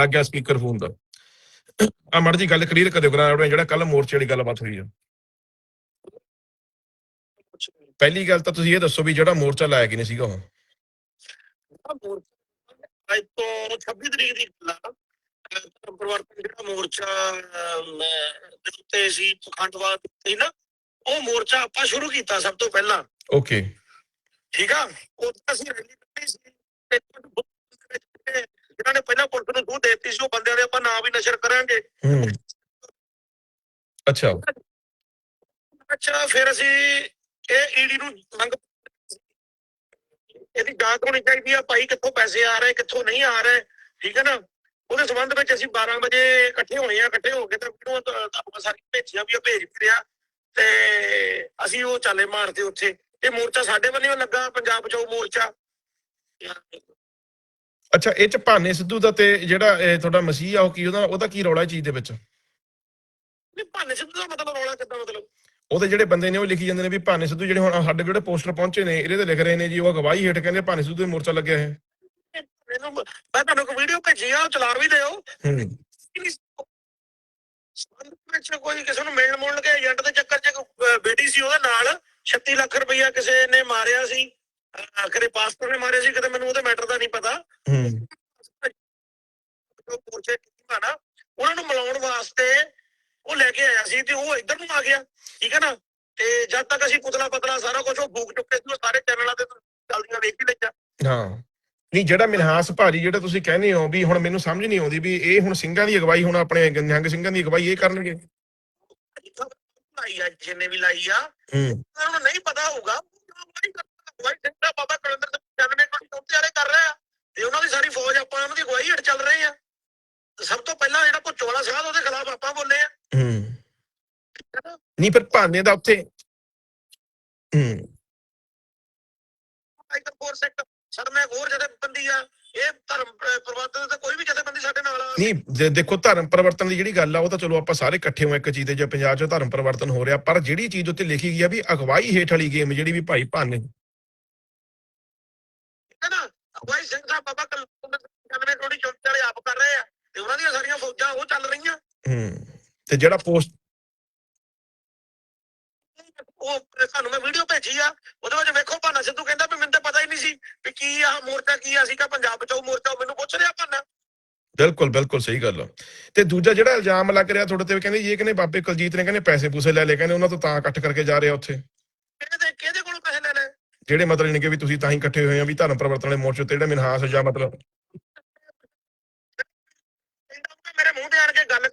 ਆ ਗਿਆ speaker phone ਦਾ। ਆ ਮੜ ਜੀ ਗੱਲ ਕਲੀਅਰ ਕਰਿਓ ਕਰਾਂ ਆਪਣੇ ਜਿਹੜਾ ਕੱਲ ਮੋਰਚੇ ਵਾਲੀ ਗੱਲਬਾਤ ਹੋਈ ਆ। ਪਹਿਲੀ ਗੱਲ ਤਾਂ ਤੁਸੀਂ ਇਹ ਦੱਸੋ ਵੀ ਜਿਹੜਾ ਮੋਰਚਾ ਲਾਇਆ ਕਿਨੇ ਸੀਗਾ ਉਹ? ਅੱਜ ਤੋਂ 26 ਤਰੀਕ ਦੀ ਗੱਲ ਆ। ਅਹ ਪਰਿਵਰਤਨ ਜਿਹੜਾ ਮੋਰਚਾ ਅਹ, ਮੈਂ ਦੇ ਉੱਤੇ ਸੀ ਪਖੰਡਵਾਦ ਸੀ ਨਾ ਉਹ ਮੋਰਚਾ ਆਪਾਂ ਸ਼ੁਰੂ ਕੀਤਾ ਸਭ ਤੋਂ ਪਹਿਲਾਂ। ਓਕੇ ਠੀਕ ਆ? ਉਹ ਅਸੀਂ ਰੈਲੀ ਕੱਢੀ ਸੀ ਤੇ ਜਿਹਨਾਂ ਨੇ ਪਹਿਲਾਂ ਪੁਲਿਸ ਨੂੰ ਸੂਹ ਦੇਤੀ ਸੀ ਉਹ ਬੰਦਿਆਂ ਦੇ ਆਪਾਂ ਨਾਂ ਵੀ ਨਸ਼ਰ ਕਰਾਂਗੇ। ਹੂੰ। ਅੱਛਾ। ਅੱਛਾ ਫਿਰ ਅਸੀਂ ਇਹ ਈਡੀ ਨੂੰ ਮੰਗ ਇਹਦੀ ਜਾਂਚ ਹੋਣੀ ਚਾਹੀਦੀ ਆ ਭਾਈ ਕਿੱਥੋਂ ਪੈਸੇ ਆ ਰਹੇ ਕਿੱਥੋਂ ਨਹੀਂ ਆ ਰਹੇ ਠੀਕ ਹੈ ਨਾ? ਉਹਦੇ ਸੰਬੰਧ ਵਿੱਚ ਅਸੀਂ 12 ਵਜੇ ਇਕੱਠੇ ਹੋਏ ਆ ਇਕੱਠੇ ਹੋ ਕੇ ਤਾਂ ਵੀਡੀਓ ਆਪਾਂ ਸਾਰੀ ਭੇਜੀਆਂ ਵੀ ਆ ਭੇਜ ਵੀ ਰਿਹਾ। ਤੇ ਅਸੀਂ ਉਹ ਚਾਲੇ ਮਾਰਦੇ ਉੱਥੇ। ਇਹ ਮੋਰਚਾ ਸਾਡੇ ਵੱਲੋਂ ਲੱਗਾ ਪੰਜਾਬ ਬਚਾਓ ਮੋਰਚਾ। ਅੱਛਾ ਇਹ ਚ ਭਾਨੇ ਸਿੱਧੂ ਦਾ ਤੇ ਜਿਹੜਾ ਇਹ ਤੁਹਾਡਾ ਮਸੀਹ ਆ ਉਹ ਕੀ ਉਹਦਾ ਉਹਦਾ ਕੀ ਰੌਲਾ ਇਹ ਚੀਜ਼ ਦੇ ਵਿੱਚ? ਨਹੀਂ ਭਾਨੇ ਸਿੱਧੂ ਦਾ ਮਤਲਬ ਰੌਲਾ ਕਿੱਦਾਂ ਮਤਲਬ? ਉਹਦੇ ਜਿਹੜੇ ਬੰਦੇ ਨੇ ਉਹ ਲਿਖੀ ਜਾਂਦੇ ਨੇ ਵੀ ਭਾਨੇ ਸਿੱਧੂ ਜਿਹੜੇ ਹੁਣ ਸਾਡੇ ਜਿਹੜੇ ਪੋਸਟਰ ਪਹੁੰਚੇ ਨੇ ਇਹਦੇ ਤੇ ਲਿਖ ਰਹੇ ਨੇ ਜੀ ਉਹ ਅਗਵਾਈ ਹੇਠ ਕਹਿੰਦੇ ਭਾਨੇ ਸਿੱਧੂ ਦੇ ਮੋਰਚਾ ਲੱਗਿਆ ਹੈ। ਮੈਨੂੰ ਮੈਂ ਤੁਹਾਨੂੰ ਇੱਕ ਵੀਡੀਓ ਭੇਜੀ ਆ ਉਹ ਚਲਾ ਵੀ ਦਿਓ। ਹੂੰ। ਵਿੱਚ ਕੋਈ ਕਿਸੇ ਨੂੰ ਮਿਲਣ ਮੁਲਣ ਕੇ ਏਜੰਟ ਦੇ ਚੱਕਰ 'ਚ ਬੇਟੀ ਸੀ ਉਹਦੇ ਨਾਲ 36 ਲੱਖ ਰੁਪਈਆ ਕਿਸੇ ਨੇ ਮਾਰਿਆ ਸੀ। ਅਹ, ਖਰੇ ਪਾਸਪੋਰਟ ਨੇ ਮਾਰਿਆ ਸੀ ਕਿਤੇ ਮੈਨੂੰ ਉਹਦੇ ਮੈਟਰ ਦਾ ਨਹੀਂ ਪਤਾ। ਹੂੰ। ਉਹ ਪਹੁੰਚੇ ਕੀਤਾ ਨਾ ਉਹਨਾਂ ਨੂੰ ਮਿਲਾਉਣ ਵਾਸਤੇ ਉਹ ਲੈ ਕੇ ਆਇਆ ਸੀ ਤੇ ਉਹ ਇੱਧਰ ਨੂੰ ਆ ਗਿਆ ਠੀਕ ਹੈ ਨਾ? ਤੇ ਜਦ ਤੱਕ ਅਸੀਂ ਪੁਤਲਾ ਪਤਲਾ ਸਾਰਾ ਕੁਝ ਉਹ ਫੂਕ ਚੁੱਕੇ ਸੀ ਉਹ ਸਾਰੇ ਚੈਨਲਾਂ ਤੇ ਚੱਲਦੀਆਂ ਵੇਖ ਹੀ ਲਈਆਂ। ਹਾਂ। ਨਹੀਂ ਜਿਹੜਾ ਮਿਨਹਾਸ ਭਾਜੀ ਜਿਹੜਾ ਤੁਸੀਂ ਕਹਿੰਦੇ ਹੋ ਵੀ ਹੁਣ ਮੈਨੂੰ ਸਮਝ ਨਹੀਂ ਆਉਂਦੀ ਵੀ ਇਹ ਹੁਣ ਸਿੰਘਾਂ ਦੀ ਅਗਵਾਈ ਹੁਣ ਆਪਣੇ ਨਿਹੰਗ ਸਿੰਘਾਂ ਦੀ ਅਗਵਾਈ ਇਹ ਕਰਨਗੇ। ਲਾਈ ਆ ਜਿੰਨੇ ਵੀ ਲਾਈ ਆ ਹੂੰ। ਉਹਨਾਂ ਨੂੰ ਨਹੀਂ ਪਤਾ ਹੋਊਗਾ ਨਹੀਂ ਪਰ ਭਾਨੇ ਦਾ ਉੱਥੇ ਆ ਇਹ ਧਰਮ ਕੋਈ ਵੀ ਜਥੇਬੰਦੀ ਸਾਡੇ ਨਾਲ ਆ। ਨਹੀਂ ਜੇ ਦੇਖੋ ਧਰਮ ਪਰਿਵਰਤਨ ਦੀ ਜਿਹੜੀ ਗੱਲ ਆ ਉਹ ਤਾਂ ਚਲੋ ਆਪਾਂ ਸਾਰੇ ਇਕੱਠੇ ਹੋਏ ਇੱਕ ਚੀਜ਼ ਤੇ ਜੇ ਪੰਜਾਬ 'ਚ ਧਰਮ ਪਰਿਵਰਤਨ ਹੋ ਰਿਹਾ ਪਰ ਜਿਹੜੀ ਚੀਜ਼ ਉੱਤੇ ਲਿਖੀ ਗਈ ਆ ਵੀ ਅਗਵਾਈ ਹੇਠ ਵਾਲੀ ਗੇਮ ਜਿਹੜੀ ਵੀ ਭਾਈ ਭਾਨੇ। ਨਾ? ਅਗਵਾਈ ਸਿੰਘ ਸਾਹਿਬ ਬਾਬਾ ਕਲੰਦਰ ਦੇ 95 ਕੋਲ ਚੌਥੇ ਵਾਲੇ ਆਪ ਕਰ ਰਹੇ ਆ ਤੇ ਉਹਨਾਂ ਦੀਆਂ ਸਾਰੀਆਂ ਫੌਜਾਂ ਉਹ ਚੱਲ ਰਹੀਆਂ। ਹੂੰ ਤੇ ਜਿਹੜਾ ਪੋਸਟ ਉਹ ਤੁਹਾਨੂੰ ਮੈਂ ਵੀਡੀਓ ਭੇਜੀ ਆ ਉਹਦੇ ਵਿੱਚ ਵੇਖੋ ਭਾਨਾ ਸਿੱਧੂ ਕਹਿੰਦਾ ਵੀ ਮੈਨੂੰ ਤਾਂ ਪਤਾ ਹੀ ਨਹੀਂ ਸੀ ਵੀ ਕੀ ਆ ਮੋਰਚਾ ਕੀ ਆ ਸੀਗਾ ਪੰਜਾਬ ਬਚਾਓ ਮੋਰਚਾ ਮੈਨੂੰ ਪੁੱਛ ਰਿਹਾ ਭਾਨਾ। ਬਿਲਕੁਲ ਬਿਲਕੁਲ ਸਹੀ ਗੱਲ ਆ। ਤੇ ਦੂਜਾ ਜਿਹੜਾ ਇਲਜ਼ਾਮ ਲੱਗ ਰਿਹਾ ਤੁਹਾਡੇ ਤੇ ਵੀ ਕਹਿੰਦੇ ਇਹ ਕਹਿੰਦੇ ਬਾਬੇ ਕੁਲਜੀਤ ਨੇ ਕਹਿੰਦੇ ਪੈਸੇ ਪੂਸੇ ਲੈ ਲੈ ਕਹਿੰਦੇ ਉਹਨਾਂ ਤੋਂ ਤਾਂ ਇਕੱਠ ਕਰਕੇ ਜਾ ਰਿਹਾ ਉੱਥੇ। ਕਿਹਦੇ ਕਿਹਦੇ ਕੋਲੋਂ ਪੈਸੇ ਲੈ ਲੈ ਜਿਹੜੇ ਮਤਲਬ ਨੇ ਕਿ ਵੀ ਤੁਸੀਂ ਤਾਂ ਹੀ ਇਕੱਠੇ ਹੋਏ ਆ ਵੀ ਧਰਮ ਪਰਿਵਰਤਨ ਵਾਲੇ ਮੋਰਚੇ ਤੇ ਜਿਹੜਾ ਮਿਨਹਾਸ ਜਾਂ ਮਤਲਬ ਮੇਰੇ ਮੂੰਹ ਤੇ ਆਣ ਕੇ ਗੱਲ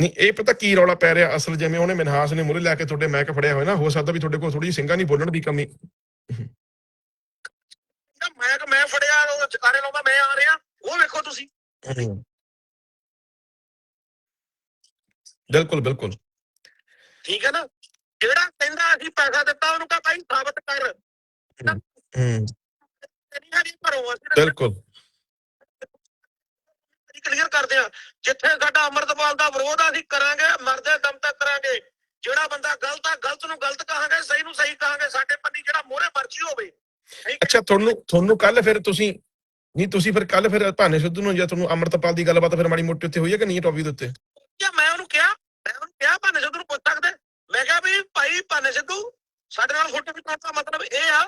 ਨਹੀਂ ਇਹ ਪਤਾ ਕੀ ਰੌਲਾ ਪੈ ਰਿਹਾ? ਅਸਲ ਜਿਵੇਂ ਉਹਨੇ ਮਿਨਹਾਸ ਨੇ ਮੁਰੇ ਲੈ ਕੇ ਤੁਹਾਡੇ ਮੈਕ ਫੜਿਆ ਹੋਇਆ ਨਾ ਹੋ ਸਕਦਾ ਵੀ ਤੁਹਾਡੇ ਕੋਲ ਥੋੜੀ ਜਿਹੀ ਸਿੰਘਾਂ ਨਹੀਂ ਬੋਲਣ ਦੀ ਕਮੀ। ਕਹਿੰਦਾ ਮੈਂ ਕਿ ਮੈਂ ਫੜਿਆ ਉਹ ਚਕਾਰੇ ਲਾਉਂਦਾ ਮੈਂ ਆ ਰਿਹਾ। ਉਹ ਵੇਖੋ ਤੁਸੀਂ। ਬਿਲਕੁਲ ਬਿਲਕੁਲ। ਠੀਕ ਹੈ ਨਾ? ਜਿਹੜਾ ਕਹਿੰਦਾ ਅਸੀਂ ਪੈਸਾ ਦਿੱਤਾ ਉਹਨੂੰ ਕਹ ਭਾਈ ਸਾਬਤ ਕਰ। ਭਰੋ ਅਸੀਂ ਕਲੀਅਰ ਕਰਦੇ ਆ ਜਿੱਥੇ ਸਾਡਾ ਅਮਰਤਪਾਲ ਦਾ ਵਿਰੋਧ ਆ ਅਸੀਂ ਕਰਾਂਗੇ ਮਰਦੇ ਦਮ ਤੱਕ ਕਰਾਂਗੇ। ਜਿਹੜਾ ਬੰਦਾ ਗਲਤ ਆ ਗਲਤ ਨੂੰ ਗਲਤ ਕਹਾਂਗੇ ਸਹੀ ਨੂੰ ਸਹੀ ਕਹਾਂਗੇ ਸਾਡੇ ਪੰਨੀ ਜਿਹੜਾ ਮੋਹਰੇ ਮਰਜ਼ੀ ਹੋਵੇ। ਹੈ? ਅੱਛਾ ਤੁਹਾਨੂੰ ਤੁਹਾਨੂੰ ਕੱਲ ਫਿਰ ਤੁਸੀਂ ਨਹੀਂ ਤੁਸੀਂ ਫਿਰ ਕੱਲ ਫਿਰ ਭਾਨੇ ਸਿੱਧੂ ਨੂੰ ਜਾਂ ਤੁਹਾਨੂੰ ਅਮਰਤਪਾਲ ਦੀ ਗੱਲਬਾਤ ਫਿਰ ਮਾੜੀ ਮੋਟੀ ਉੱਤੇ ਹੋਈ ਹੈ ਕਿ ਨਹੀਂ ਟੌਪਿਕ ਦੇ ਉੱਤੇ? ਜਾਂ ਮੈਂ ਉਹਨੂੰ ਕਿਹਾ ਮੈਂ ਉਹਨੂੰ ਕਿਹਾ ਭਾਨੇ ਸਿੱਧੂ ਨੂੰ ਪੁੱਛ ਸਕਦੇ। ਮੈਂ ਕਿਹਾ ਵੀ ਭਾਈ ਭਾਨੇ ਸਿੱਧੂ ਸਾਡੇ ਨਾਲ ਫੋਟੋ ਖਿਚਾਉਣ ਦਾ ਮਤਲਬ ਇਹ ਆ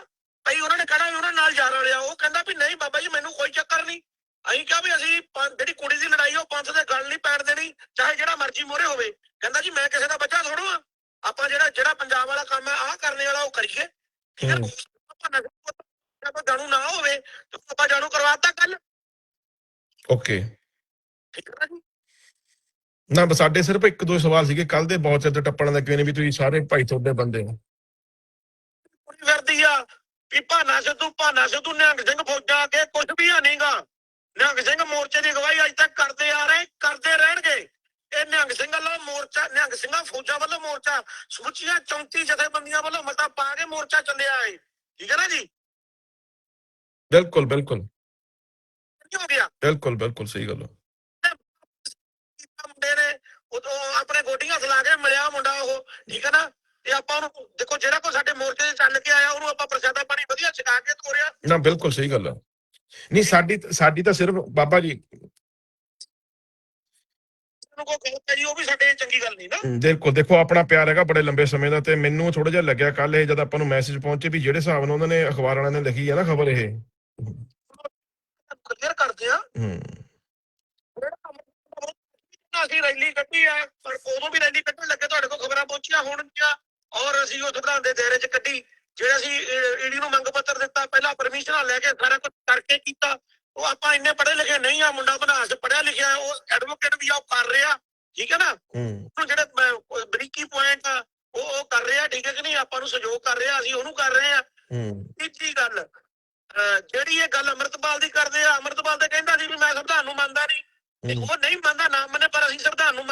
ਭਾਈ ਉਹਨਾਂ ਨੇ ਕਹਿਣਾ ਵੀ ਉਹਨਾਂ ਨਾਲ ਜਾ ਰਿਹਾ ਉਹ ਕਹਿੰਦਾ ਵੀ ਨਹੀਂ ਬਾਬਾ ਜੀ ਮੈਨੂੰ ਕੋਈ ਚੱਕਰ ਨਹੀਂ। ਅਸੀਂ ਕਿਹਾ ਵੀ ਅਸੀਂ ਜਿਹੜੀ ਕੁੜੀ ਦੀ ਲੜਾਈ ਆ, ਉਹ ਪੰਥ ਦੇ ਗੱਲ ਨਹੀਂ ਪੈਣ ਦੇਣੀ ਚਾਹੇ ਜਿਹੜਾ ਮਰਜ਼ੀ ਮੋਰੇ ਹੋਵੇ। ਕਹਿੰਦਾ ਜੀ ਮੈਂ ਕਿਸੇ ਦਾ ਬੱਚਾ ਥੋੜੂ ਆ ਆਪਾਂ ਜਿਹੜਾ ਜਿਹੜਾ ਪੰਜਾਬ ਵਾਲਾ ਕੰਮ ਹੈ ਆਹ ਕਰਨੇ ਵਾਲਾ ਉਹ ਕਰੀਏ। ਠੀਕ ਹੈ ਹੂੰ। ਭਾਨਾ ਸਿੱਧੂ ਆਪਾਂ ਜਾਣੂ ਨਾ ਹੋਵੇ ਤੇ ਆਪਾਂ ਜਾਣੂ ਕਰਵਾਤਾ ਕੱਲ ਓਕੇ। ਠੀਕ ਹੈ ਨਾ ਜੀ? ਨਾ ਬਸ ਸਾਡੇ ਸਿਰਫ ਇੱਕ ਦੋ ਸਵਾਲ ਸੀਗੇ। ਕੱਲ ਦੇ ਬਹੁਤ ਚਿਰ ਤੋਂ ਟੱਪਣ ਲੱਗੇ ਨੇ ਵੀ ਤੁਸੀਂ ਸਾਰੇ ਭਾਈ ਤੁਹਾਡੇ ਬੰਦੇ ਹੋ। ਕੁੜੀ ਫਿਰਦੀ ਆ ਵੀ ਭਾਨਾ ਸਿੱਧੂ ਭਾਨਾ ਸਿੱਧੂ ਨਿਹੰਗ ਸਿੰਘ ਫੌਜਾਂ ਅੱਗੇ ਕੁਝ ਵੀ ਹੈ ਨਹੀਂਗਾ ਨਿਹੰਗ ਸਿੰਘ ਮੋਰਚੇ ਦੀ ਅਗਵਾਈ ਅੱਜ ਤੱਕ ਕਰਦੇ ਆ ਰਹੇ ਕਰਦੇ ਰਹਿਣਗੇ। ਇਹ ਨਿਹੰਗ ਸਿੰਘ ਵੱਲੋਂ ਮੋਰਚਾ ਨਿਹੰਗ ਸਿੰਘਾਂ ਫੌਜਾਂ ਵੱਲੋਂ ਮੋਰਚਾ ਸਮੁੱਚੀਆਂ 34 ਜਥੇਬੰਦੀਆਂ ਵੱਲੋਂ ਮਤਾ ਪਾ ਕੇ ਮੋਰਚਾ ਚੱਲਿਆ ਹੈ। ਠੀਕ ਹੈ ਨਾ ਜੀ? ਬਿਲਕੁਲ ਬਿਲਕੁਲ। ਕੀ ਹੋ ਗਿਆ? ਬਿਲਕੁਲ ਬਿਲਕੁਲ ਸਹੀ ਗੱਲ ਆ। ਮੁੰਡੇ ਨੇ ਉਦੋਂ ਆਪਣੇ ਗੋਡੀਆਂ ਲਾ ਕੇ ਮਿਲਿਆ ਮੁੰਡਾ ਉਹ ਠੀਕ ਹੈ ਨਾ? ਤੇ ਆਪਾਂ ਉਹਨੂੰ ਦੇਖੋ ਜਿਹੜਾ ਕੋਈ ਸਾਡੇ ਮੋਰਚੇ 'ਚ ਚੱਲ ਕੇ ਆਇਆ ਉਹਨੂੰ ਆਪਾਂ ਪ੍ਰਸ਼ਾਦਾ ਪਾਣੀ ਵਧੀਆ ਛਕਾ ਕੇ ਤੋਰਿਆ। ਨਾ ਬਿਲਕੁਲ ਸਹੀ ਗੱਲ ਆ। ਨਹੀਂ ਸਾਡੀ ਸਾਡੀ ਤਾਂ ਸਿਰਫ ਬਾਬਾ ਜੀ ਨੂੰ ਕੋਈ ਕਹੇ ਜੀ ਉਹ ਵੀ ਸਾਡੇ ਲਈ ਚੰਗੀ ਗੱਲ ਨਹੀਂ ਨਾ। ਦੇਖੋ ਦੇਖੋ ਆਪਣਾ ਪਿਆਰ ਹੈਗਾ ਬੜੇ ਲੰਬੇ ਸਮੇਂ ਦਾ ਤੇ ਮੈਨੂੰ ਥੋੜਾ ਜਿਹਾ ਲੱਗਿਆ ਕੱਲ ਇਹ ਜਦ ਆਪਾਂ ਨੂੰ ਮੈਸੇਜ ਪਹੁੰਚੇ ਵੀ ਜਿਹੜੇ ਹਿਸਾਬ ਨਾਲ ਉਹਨਾਂ ਨੇ ਅਖਬਾਰ ਵਾਲਿਆਂ ਨੇ ਲਿਖੀ ਹੈ ਨਾ ਖਬਰ ਇਹ। ਕਲੀਅਰ ਕਰਦੇ ਆ। ਹੂੰ ਅਸੀਂ ਰੈਲੀ ਕੱਢੀ ਆ ਪਰ ਉਦੋਂ ਵੀ ਰੈਲੀ ਕੱਢਣ ਲੱਗੇ ਤੁਹਾਡੇ ਕੋਲ ਖਬਰਾਂ ਪਹੁੰਚੀਆਂ ਹੋਣਗੀਆਂ ਔਰ ਅਸੀਂ ਉਹ ਸੁਧਾਰ ਦੇ ਦਾਇਰੇ 'ਚ ਕੱਢੀ। ਜਿਹੜੇ ਅਸੀਂ ਈਡੀ ਨੂੰ ਮੰਗ ਪੱਤਰ ਦਿੱਤਾ ਪਹਿਲਾਂ ਪਰਮਿਸ਼ਨਾਂ ਲੈ ਕੇ ਸਾਰਾ ਕੁਝ ਕਰਕੇ ਕੀਤਾ ਉਹ ਆਪਾਂ ਇੰਨੇ ਪੜ੍ਹੇ ਲਿਖੇ ਨਹੀਂ ਆ ਮੁੰਡਾ ਬਨਾਸ ਪੜ੍ਹਿਆ ਲਿਖਿਆ ਉਹ ਐਡਵੋਕੇਟ ਵੀ ਆ ਉਹ ਕਰ ਰਿਹਾ ਠੀਕ ਹੈ ਨਾ? ਹੂੰ। ਉਹ ਜਿਹੜੇ ਬਰੀਕੀ ਪੁਆਇੰਟ ਆ ਉਹ ਉਹ ਕਰ ਰਿਹਾ ਠੀਕ ਹੈ ਕਿ ਨਹੀਂ? ਆਪਾਂ ਨੂੰ ਸਹਿਯੋਗ ਕਰ ਰਿਹਾ ਅਸੀਂ ਉਹਨੂੰ ਕਰ ਰਹੇ ਆ ਹੂੰ। ਤੀਜੀ ਗੱਲ ਜਿਹੜੀ ਇਹ ਗੱਲ ਅੰਮ੍ਰਿਤਪਾਲ ਦੀ ਕਰਦੇ ਆ ਅੰਮ੍ਰਿਤਪਾਲ ਤੇ ਕਹਿੰਦਾ ਸੀ ਵੀ ਮੈਂ ਸੰਵਿਧਾਨ ਨੂੰ ਮੰਨਦਾ ਨਹੀਂ। ਉਹ ਨਹੀਂ ਮੰਨਦਾ ਨਾ ਮੰਨੇ ਪਰ ਅਸੀਂ ਸੰਵਿਧਾਨ ਨੂੰ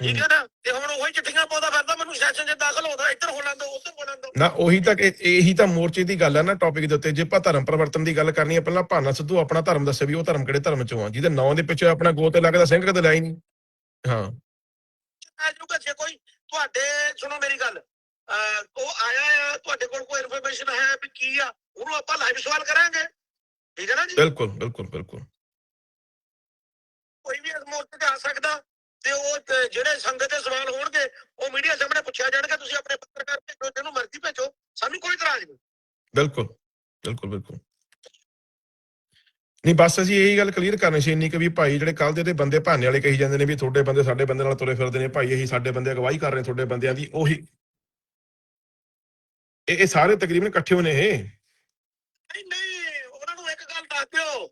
ਠੀਕ ਹੈ ਨਾ? ਤੇ ਹੁਣ ਉਹੀ ਚਿੱਠੀਆਂ ਪਾਉਂਦਾ ਫਿਰਦਾ ਮੈਨੂੰ ਸੈਸ਼ਨ 'ਚ ਦਾਖਲ ਹੋਦਾ ਇੱਧਰ ਹੋ ਲੈਂਦੋ ਉੱਧਰ ਹੋ ਲੈਂਦੋ। ਨਾ ਉਹੀ ਤਾਂ ਇਹ- ਇਹੀ ਤਾਂ ਮੋਰਚੇ ਦੀ ਗੱਲ ਹੈ ਨਾ ਟੌਪਿਕ ਦੇ ਉੱਤੇ। ਜੇ ਆਪਾਂ ਧਰਮ ਪਰਿਵਰਤਨ ਦੀ ਗੱਲ ਕਰਨੀ ਹੈ ਪਹਿਲਾਂ ਭਾਨਾ ਸਿੱਧੂ ਆਪਣਾ ਧਰਮ ਦੱਸੇ ਵੀ ਉਹ ਧਰਮ ਕਿਹੜੇ ਧਰਮ ਚੋਂ ਆ ਜਿਹਦੇ ਨਾਂ ਦੇ ਪਿੱਛੇ ਆਪਣਾ ਗੋਤ ਤੇ ਲੱਗਦਾ ਸਿੰਘ ਕਦੇ ਲਾਈ ਨਹੀਂ। ਹਾਂ। ਆ ਜਾਊਗਾ ਜੇ ਕੋਈ ਤੁਹਾਡੇ ਸੁਣੋ ਮੇਰੀ ਗੱਲ। ਉਹ ਆਇਆ ਆ ਤੁਹਾਡੇ ਕੋਲ ਕੋਈ ਇਨਫੋਰਮੇਸ਼ਨ ਹੈ ਵੀ ਕੀ ਆ ਉਹਨੂੰ ਆਪਾਂ ਲਾਈਵ ਸਵਾਲ ਕਰਾਂਗੇ। ਠੀਕ ਹੈ ਨਾ ਜੀ? ਬਿਲਕੁਲ ਬਿਲਕੁਲ ਬਿਲਕੁਲ। ਕੋਈ ਵੀ ਇਸ ਮੋਰਚੇ ਤੇ ਆ ਸਕਦਾ। ਤੇ ਉਹ ਜਿਹੜੇ ਸੰਗਤ ਦੇ ਸਵਾਲ ਹੋਣਗੇ ਉਹ ਮੀਡੀਆ ਸਾਹਮਣੇ ਪੁੱਛਿਆ ਜਾਣਗੇ ਤੁਸੀਂ ਆਪਣੇ ਪੱਤਰਕਾਰ ਭੇਜੋ ਜਿਹਨੂੰ ਮਰਜ਼ੀ ਭੇਜੋ ਸਾਨੂੰ ਕੋਈ ਇਤਰਾਜ਼ ਨਹੀਂ। ਬਿਲਕੁਲ ਬਿਲਕੁਲ ਬਿਲਕੁਲ। ਨਹੀਂ ਬਸ ਅਸੀਂ ਇਹੀ ਗੱਲ ਕਲੀਅਰ ਕਰਨੀ ਸੀ ਇੰਨੀ ਕਿ ਵੀ ਭਾਈ ਜਿਹੜੇ ਕੱਲ ਦੇ ਤੇ ਬੰਦੇ ਭਾਨੇ ਵਾਲੇ ਕਹੀ ਜਾਂਦੇ ਨੇ ਵੀ ਤੁਹਾਡੇ ਬੰਦੇ ਸਾਡੇ ਬੰਦੇ ਨਾਲ ਤੁਰੇ ਫਿਰਦੇ ਨੇ ਭਾਈ ਇਹੀ ਸਾਡੇ ਬੰਦੇ ਅਗਵਾਈ ਕਰ ਰਹੇ ਤੁਹਾਡੇ ਬੰਦਿਆਂ ਦੀ ਉਹੀ। ਇਹ ਇਹ ਸਾਰੇ ਤਕਰੀਬਨ ਇਕੱਠੇ ਹੋਣੇ ਇਹ। ਨਹੀਂ ਨਹੀਂ ਉਹਨਾਂ ਨੂੰ ਇੱਕ ਗੱਲ ਦੱਸ ਦਿਓ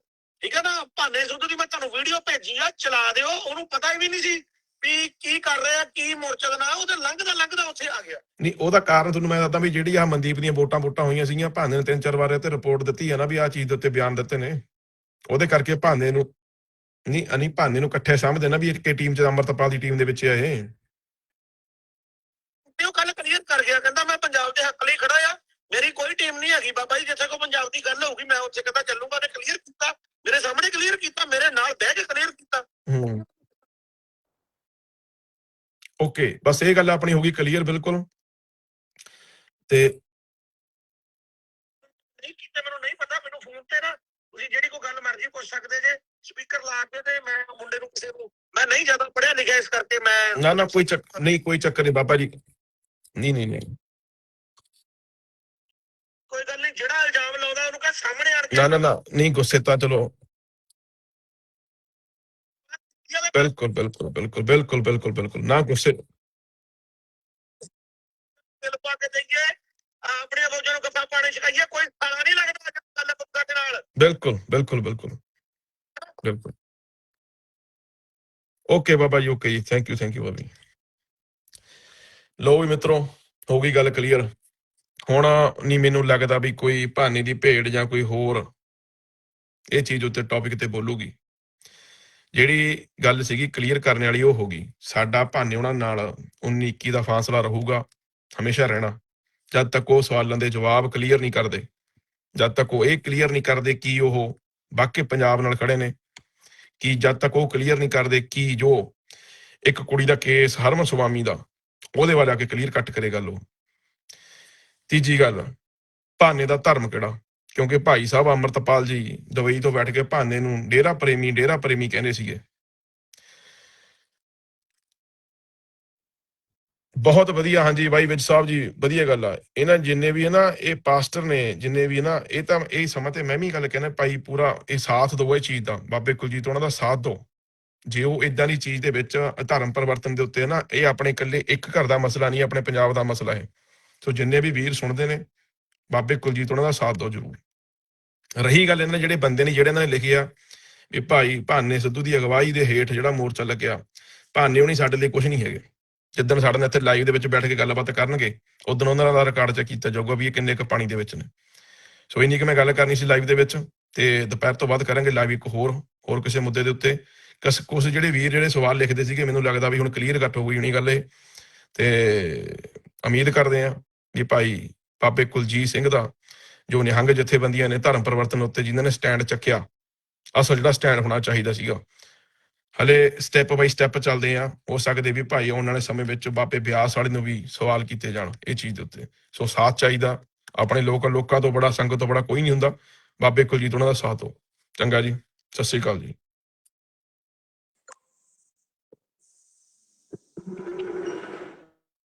ਠੀਕ ਹੈ ਨਾ? ਭਾਨੇ ਸੁੱਧੂ ਦੀ ਮੈਂ ਤੁਹਾਨੂੰ ਵੀਡੀਓ ਭੇਜੀ ਆ ਚਲਾ ਦਿਓ। ਉਹਨੂੰ ਪਤਾ ਹੀ ਵੀ ਨਹੀਂ ਸੀ ਵੀ ਕੀ ਕਰ ਰਿਹਾ ਕੀ ਮੋਰਚਾ ਦਾ ਨਾਂ ਉਹਦੇ ਲੰਘਦਾ ਲੰਘਦਾ ਉੱਥੇ ਆ ਗਿਆ। ਨਹੀਂ ਉਹਦਾ ਕਾਰਨ ਤੁਹਾਨੂੰ ਮੈਂ ਦੱਸਦਾ ਵੀ ਜਿਹੜੀ ਆ ਮਨਦੀਪ ਦੀਆਂ ਵੋਟਾਂ ਵੋਟਾਂ ਹੋਈਆਂ ਸੀਗੀਆਂ ਭਾਨੇ ਨੇ ਤਿੰਨ ਚਾਰ ਵਾਰ ਤੇ ਰਿਪੋਰਟ ਦਿੱਤੀ ਹੈ ਨਾ ਵੀ ਆ ਚੀਜ਼ ਦੇ ਉੱਤੇ ਬਿਆਨ ਦਿੱਤੇ ਨੇ। ਉਹਦੇ ਕਰਕੇ ਭਾਨੇ ਨੂੰ ਨਹੀਂ ਅਨੀ ਭਾਨੇ ਨੂੰ ਇਕੱਠੇ ਸਮਝਦੇ ਨਾ ਵੀ ਇੱਕ ਟੀਮ ਚ ਅਮਰਤਪਾਲ ਦੀ ਟੀਮ ਦੇ ਵਿੱਚ ਆ ਇਹ ਤੇ ਉਹ ਕੱਲ ਕਲੀਅਰ ਕਰ ਗਿਆ ਕਹਿੰਦਾ ਮੈਂ ਪੰਜਾਬ ਦੇ ਹੱਕ ਲਈ ਖੜਾ ਆ। ਮੇਰੀ ਕੋਈ ਟੀਮ ਨਹੀਂ ਹੈਗੀ ਬਾਬਾ ਜੀ ਜਿੱਥੇ ਕੋ ਪੰਜਾਬ ਦੀ ਗੱਲ ਹੋਊਗੀ ਮੈਂ ਉੱਥੇ ਕਹਿੰਦਾ ਚੱਲੂਗਾ ਨੇ ਕਲੀਅਰ ਕੀਤਾ। ਮੇਰੇ ਸਾਹਮਣੇ ਕਲੀਅਰ ਕੀਤਾ ਮੇਰੇ ਨਾਲ ਬਹਿ ਕੇ ਕਲੀਅਰ ਕੀਤਾ। ਹੂੰ। ਓਕੇ ਬਸ ਇਹ ਗੱਲ ਆਪਣੀ ਹੋ ਗਈ ਕਲੀਅਰ ਬਿਲਕੁਲ। ਤੇ ਨਹੀਂ ਕੀਤਾ ਮੈਨੂੰ ਨਹੀਂ ਪਤਾ ਮੈਨੂੰ ਫੋਨ ਤੇ ਨਾ ਤੁਸੀਂ ਜਿਹੜੀ ਕੋਈ ਗੱਲ ਮਰਜ਼ੀ ਪੁੱਛ ਸਕਦੇ ਜੇ ਸਪੀਕਰ ਲਾ ਕੇ ਤੇ ਮੈਂ ਮੁੰਡੇ ਨੂੰ ਕਿਸੇ ਨੂੰ ਮੈਂ ਨਹੀਂ ਜ਼ਿਆਦਾ ਪੜਿਆ ਲਿਖਿਆ ਇਸ ਕਰਕੇ ਮੈਂ ਨਾ ਨਾ ਕੋਈ ਚੱਕ ਨਹੀਂ ਕੋਈ ਚੱਕਰ ਨਹੀਂ ਬਾਬਾ ਜੀ। ਨਹੀਂ ਨਹੀਂ ਨਹੀਂ ਕੋਈ ਗੱਲ ਨਹੀਂ ਜਿਹੜਾ ਇਲਜ਼ਾਮ ਲਾਉਂਦਾ ਉਹਨੂੰ ਕਹ ਸਾਹਮਣੇ ਆਣ ਕੇ ਨਾ ਨਾ ਨਾ ਨਹੀਂ ਗੁੱਸੇ ਤਾਂ ਚਲੋ। ਬਿਲਕੁਲ ਬਿਲਕੁਲ ਬਿਲਕੁਲ ਬਿਲਕੁਲ ਬਿਲਕੁਲ ਬਿਲਕੁਲ ਨਾ ਗੁੱਸੇ। ਦਿਲ ਪਾ ਕੇ ਦਈਏ ਆਪਣੇ ਫੌਜਾਂ ਨੂੰ ਗੱਫਾ ਪਾਣੀ ਸਿਖਾਈਏ ਕੋਈ ਸਾਲਾ ਨਹੀਂ ਲੱਗਦਾ ਅੱਜ ਗੱਲ ਪੁੱਤਾਂ ਦੇ ਨਾਲ। ਬਿਲਕੁਲ ਬਿਲਕੁਲ ਬਿਲਕੁਲ। ਬਿਲਕੁਲ। ਓਕੇ ਬਾਬਾ ਜੀ ਓਕੇ ਜੀ ਥੈਂਕ ਯੂ ਥੈਂਕ ਯੂ ਬਾਬੀ ਲੋ ਵੀ ਮਿੱਤਰੋ ਹੋ ਗਈ ਗੱਲ ਕਲੀਅਰ ਹੁਣ ਨਹੀਂ ਮੈਨੂੰ ਲੱਗਦਾ ਵੀ ਕੋਈ ਭਾਨੀ ਦੀ ਭੇਡ ਜਾਂ ਕੋਈ ਹੋਰ ਇਹ ਚੀਜ਼ ਉੱਤੇ ਟੌਪਿਕ ਤੇ ਬੋਲੂਗੀ। ਜਿਹੜੀ ਗੱਲ ਸੀਗੀ ਕਲੀਅਰ ਕਰਨ ਵਾਲੀ ਉਹ ਹੋ ਗਈ। ਸਾਡਾ ਭਾਨੇ ਉਹਨਾਂ ਨਾਲ 19 21 ਦਾ ਫਾਸਲਾ ਰਹੂਗਾ, ਹਮੇਸ਼ਾ ਰਹਿਣਾ। ਜਦ ਤੱਕ ਉਹ ਸਵਾਲਾਂ ਦੇ ਜਵਾਬ ਕਲੀਅਰ ਨਹੀਂ ਕਰਦੇ, ਜਦ ਤੱਕ ਉਹ ਇਹ ਕਲੀਅਰ ਨਹੀਂ ਕਰਦੇ ਕਿ ਉਹ ਵਾਕਈ ਪੰਜਾਬ ਨਾਲ ਖੜੇ ਨੇ, ਕਿ ਜਦ ਤੱਕ ਉਹ ਕਲੀਅਰ ਨਹੀਂ ਕਰਦੇ ਕਿ ਜੋ ਇੱਕ ਕੁੜੀ ਦਾ ਕੇਸ ਹਰਮਨ ਸੁਵਾਮੀ ਦਾ, ਉਹਦੇ ਬਾਰੇ ਆ ਕੇ ਕਲੀਅਰ ਕੱਟ ਕਰੇ ਗੱਲ ਉਹ। ਤੀਜੀ ਗੱਲ, ਭਾਨੇ ਦਾ ਧਰਮ ਕਿਹੜਾ? ਕਿਉਂਕਿ ਭਾਈ ਸਾਹਿਬ ਅਮਰਤਪਾਲ ਜੀ ਦੁਬਈ ਤੋਂ ਬੈਠ ਕੇ ਭਾਨੇ ਨੂੰ ਡੇਰਾ ਪ੍ਰੇਮੀ ਡੇਰਾ ਪ੍ਰੇਮੀ ਕਹਿੰਦੇ ਸੀਗੇ। ਬਹੁਤ ਵਧੀਆ, ਹਾਂਜੀ ਬਾਈ ਵਿੱਚ ਸਾਹਿਬ ਜੀ, ਵਧੀਆ ਗੱਲ ਆ। ਇਹਨਾਂ ਜਿੰਨੇ ਵੀ ਹੈ ਨਾ ਇਹ ਪਾਸਟਰ ਨੇ, ਜਿੰਨੇ ਵੀ ਹੈ ਨਾ ਇਹ ਤਾਂ ਇਹ ਸਮਾਂ ਤੇ ਮੈਂ ਵੀ ਗੱਲ ਕਹਿੰਦਾ ਭਾਈ ਪੂਰਾ, ਇਹ ਸਾਥ ਦਿਓ ਇਹ ਚੀਜ਼ ਦਾ। ਬਾਬੇ ਕੁਲਜੀਤ ਉਹਨਾਂ ਦਾ ਸਾਥ ਦਿਓ। ਜੇ ਉਹ ਇਦਾਂ ਦੀ ਚੀਜ਼ ਦੇ ਵਿੱਚ ਧਰਮ ਪਰਿਵਰਤਨ ਦੇ ਉੱਤੇ ਨਾ ਇਹ ਆਪਣੇ ਇਕੱਲੇ ਇੱਕ ਘਰ ਦਾ ਮਸਲਾ ਨਹੀਂ, ਆਪਣੇ ਪੰਜਾਬ ਦਾ ਮਸਲਾ ਹੈ ਸੋ ਜਿੰਨੇ ਵੀ ਵੀਰ ਸੁਣਦੇ ਨੇ, ਬਾਬੇ ਕੁਲਜੀਤ ਉਹਨਾਂ ਦਾ ਸਾਥ ਦਿਓ ਜ਼ਰੂਰ। ਰਹੀ ਗੱਲ ਇਹਨਾਂ ਦੇ ਜਿਹੜੇ ਬੰਦੇ ਨੇ, ਜਿਹੜੇ ਇਹਨਾਂ ਨੇ ਲਿਖਿਆ ਵੀ ਭਾਈ ਭਾਨੇ ਸਿੱਧੂ ਦੀ ਅਗਵਾਈ ਦੇ ਹੇਠ ਜਿਹੜਾ ਮੋਰਚਾ ਲੱਗਿਆ, ਭਾਨੇ ਉਹ ਨਹੀਂ ਸਾਡੇ ਲਈ ਕੁਝ ਨਹੀਂ ਹੈਗੇ। ਜਿੱਦਣ ਸਾਡੇ ਨਾਲ ਇੱਥੇ ਲਾਈਵ ਦੇ ਵਿੱਚ ਬੈਠ ਕੇ ਗੱਲਬਾਤ ਕਰਨਗੇ, ਉਦੋਂ ਉਹਨਾਂ ਦਾ ਰਿਕਾਰਡ ਚੈੱਕ ਕੀਤਾ ਜਾਊਗਾ ਵੀ ਇਹ ਕਿੰਨੇ ਕੁ ਪਾਣੀ ਦੇ ਵਿੱਚ ਨੇ। ਸੋ ਇੰਨੀ ਕਿ ਮੈਂ ਗੱਲ ਕਰਨੀ ਸੀ ਲਾਈਵ ਦੇ ਵਿੱਚ ਤੇ ਦੁਪਹਿਰ ਤੋਂ ਬਾਅਦ ਕਰਾਂਗੇ ਲਾਈਵ ਇੱਕ ਹੋਰ ਹੋਰ ਕਿਸੇ ਮੁੱਦੇ ਦੇ ਉੱਤੇ। ਕਸ ਕੁਝ ਜਿਹੜੇ ਵੀਰ ਜਿਹੜੇ ਸਵਾਲ ਲਿਖਦੇ ਸੀਗੇ, ਮੈਨੂੰ ਲੱਗਦਾ ਵੀ ਹੁਣ ਕਲੀਅਰ ਕੱਟ ਹੋ ਗਈ ਹੋਣੀ ਗੱਲ ਇਹ। ਤੇ ਉਮੀਦ ਕਰਦੇ ਹਾਂ ਵੀ ਭਾਈ ਬਾਬੇ ਕੁਲਜੀਤ ਸਿੰਘ ਦਾ ਜੋ ਨਿਹੰਗ ਜਥੇਬੰਦੀਆਂ ਨੇ ਧਰਮ ਪਰਿਵਰਤਨ ਉੱਤੇ ਜਿਨ੍ਹਾਂ ਨੇ ਸਟੈਂਡ ਚੱਕਿਆ, ਅਸਲ ਜਿਹੜਾ ਸਟੈਂਡ ਹੋਣਾ ਚਾਹੀਦਾ ਸੀਗਾ, ਹਲੇ ਸਟੈਪ ਬਾਈ ਸਟੈਪ ਚੱਲਦੇ ਆ ਹੋ ਸਕਦੇ ਵੀ ਭਾਈ ਆਉਣ ਵਾਲੇ ਸਮੇਂ ਵਿੱਚ ਬਾਬੇ ਬਿਆਸ ਵਾਲੇ ਨੂੰ ਵੀ ਸਵਾਲ ਕੀਤੇ ਜਾਣ ਇਹ ਚੀਜ਼ ਦੇ ਉੱਤੇ। ਸੋ ਸਾਥ ਚਾਹੀਦਾ, ਆਪਣੇ ਲੋਕਾਂ ਲੋਕਾਂ ਤੋਂ ਬੜਾ, ਸੰਗਤ ਤੋਂ ਬੜਾ ਕੋਈ ਨਹੀਂ ਹੁੰਦਾ, ਬਾਬੇ ਕੁਲਜੀਤ ਉਹਨਾਂ ਦਾ ਸਾਥ ਹੋ ਚੰਗਾ ਜੀ, ਸਤਿ ਸ਼੍ਰੀ ਅਕਾਲ ਜੀ।